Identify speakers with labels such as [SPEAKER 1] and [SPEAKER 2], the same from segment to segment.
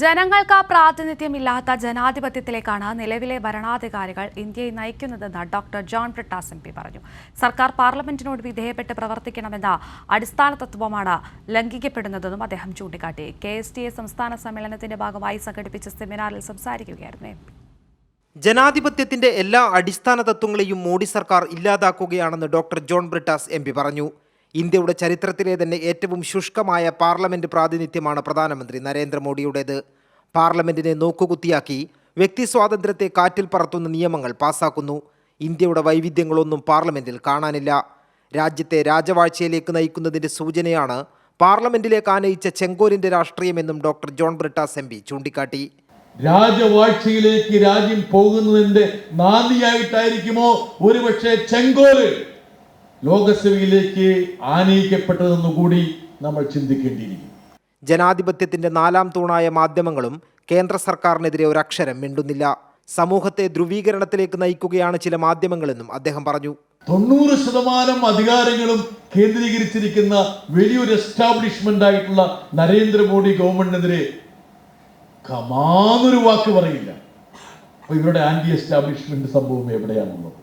[SPEAKER 1] ജനങ്ങൾക്ക് പ്രാതിനിധ്യമില്ലാത്ത ജനാധിപത്യത്തിലേക്കാണ് നിലവിലെ ഭരണാധികാരികൾ ഇന്ത്യയെ നയിക്കുന്നതെന്ന് doctor John Brittas M P പറഞ്ഞു. സർക്കാർ പാർലമെന്റിനോട് വിധേയപ്പെട്ട് പ്രവർത്തിക്കണമെന്ന അടിസ്ഥാന തത്വമാണ് ലംഘിക്കപ്പെടുന്നതെന്നും അദ്ദേഹം ചൂണ്ടിക്കാട്ടി. കെ എസ് ടി എ സംസ്ഥാന സമ്മേളനത്തിന്റെ ഭാഗമായി സംഘടിപ്പിച്ച സെമിനാറിൽ സംസാരിക്കുകയായിരുന്നു എം പി.
[SPEAKER 2] ജനാധിപത്യത്തിന്റെ എല്ലാ അടിസ്ഥാന തത്വങ്ങളെയും മോഡി സർക്കാർ ഇല്ലാതാക്കുകയാണെന്ന് ഡോക്ടർ ജോൺ ബ്രിട്ടാസ് എം പറഞ്ഞു. ഇന്ത്യയുടെ ചരിത്രത്തിലെ തന്നെ ഏറ്റവും ശുഷ്കമായ പാർലമെന്റ് പ്രാതിനിധ്യമാണ് പ്രധാനമന്ത്രി നരേന്ദ്രമോദിയുടേത്. പാർലമെന്റിനെ നോക്കുകുത്തിയാക്കി വ്യക്തി സ്വാതന്ത്ര്യത്തെ കാറ്റിൽ പറത്തുന്ന നിയമങ്ങൾ പാസാക്കുന്നു. ഇന്ത്യയുടെ വൈവിധ്യങ്ങളൊന്നും പാർലമെന്റിൽ കാണാനില്ല. രാജ്യത്തെ രാജവാഴ്ചയിലേക്ക് നയിക്കുന്നതിന്റെ സൂചനയാണ് പാർലമെന്റിലേക്ക് ആനയിച്ച ചെങ്കോലിന്റെ രാഷ്ട്രീയമെന്നും doctor John Brittas M P ചൂണ്ടിക്കാട്ടി.
[SPEAKER 3] രാജവാഴ്ചയിലേക്ക് രാജ്യം പോകുന്നതിന്റെ നാന്ദിയായിട്ടായിരിക്കുമോ ഒരുപക്ഷെ ചെങ്കോൽ? ലോകസഭയിലേക്ക് ആനയിക്കപ്പെട്ടതെന്ന് കൂടി നമ്മൾ ചിന്തിക്കേണ്ടിയിരിക്കും
[SPEAKER 2] ജനാധിപത്യത്തിന്റെ നാലാം തൂണായ മാധ്യമങ്ങളും കേന്ദ്ര സർക്കാരിനെതിരെ ഒരക്ഷരം മിണ്ടുന്നില്ല. സമൂഹത്തെ ധ്രുവീകരണത്തിലേക്ക് നയിക്കുകയാണ് ചില മാധ്യമങ്ങളെന്നും അദ്ദേഹം പറഞ്ഞു.
[SPEAKER 3] തൊണ്ണൂറ് ശതമാനം അധികാരങ്ങളും കേന്ദ്രീകരിച്ചിരിക്കുന്ന വലിയൊരു എസ്റ്റാബ്ലിഷ്മെന്റ് ആയിട്ടുള്ള നരേന്ദ്രമോദി ഗവൺമെന്റിനെതിരെ കമാന്നൊരു വാക്ക് പറയില്ല. അപ്പൊ ഇവരുടെ ആന്റി എസ്റ്റാബ്ലിഷ്മെന്റ് സംഭവം എവിടെയാണുള്ളത്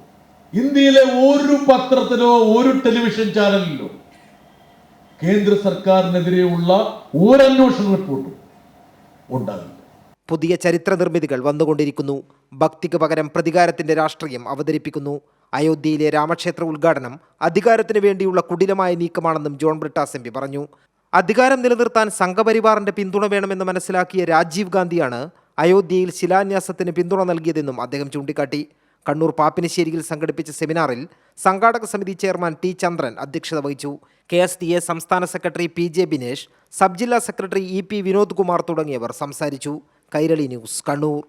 [SPEAKER 3] ഇന്ത്യയിലെ ഒരു പത്രത്തിലോ ഒരു ടെലിവിഷൻ ചാനലിലോ കേന്ദ്ര സർക്കാരിനെതിരെയുള്ള ഒരു അന്വേഷണ റിപ്പോർട്ടും ഉണ്ടാകില്ല.
[SPEAKER 2] പുതിയ ചരിത്ര നിർമ്മിതികൾ വന്നുകൊണ്ടിരിക്കുന്നു. ഭക്തിക്ക് പകരം പ്രതികാരത്തിന്റെ രാഷ്ട്രീയം അവതരിപ്പിക്കുന്നു. അയോധ്യയിലെ രാമക്ഷേത്ര ഉദ്ഘാടനം അധികാരത്തിന് വേണ്ടിയുള്ള കുടിലമായ നീക്കമാണെന്നും ജോൺ ബ്രിട്ടാസ് എം പി പറഞ്ഞു. അധികാരം നിലനിർത്താൻ സംഘപരിവാറിന്റെ പിന്തുണ വേണമെന്ന് മനസ്സിലാക്കിയ രാജീവ് ഗാന്ധിയാണ് അയോധ്യയിൽ ശിലാന്യാസത്തിന് പിന്തുണ നൽകിയതെന്നും അദ്ദേഹം ചൂണ്ടിക്കാട്ടി. കണ്ണൂർ പാപ്പിനിശ്ശേരിയിൽ സംഘടിപ്പിച്ച സെമിനാറിൽ സംഘാടക സമിതി ചെയർമാൻ ടി ചന്ദ്രൻ അധ്യക്ഷത വഹിച്ചു. കെ എസ് ടി എ സംസ്ഥാന secretary P J Binesh sub ജില്ലാ secretary E P Vinod Kumar തുടങ്ങിയവർ സംസാരിച്ചു. കൈരളി ന്യൂസ് കണ്ണൂർ.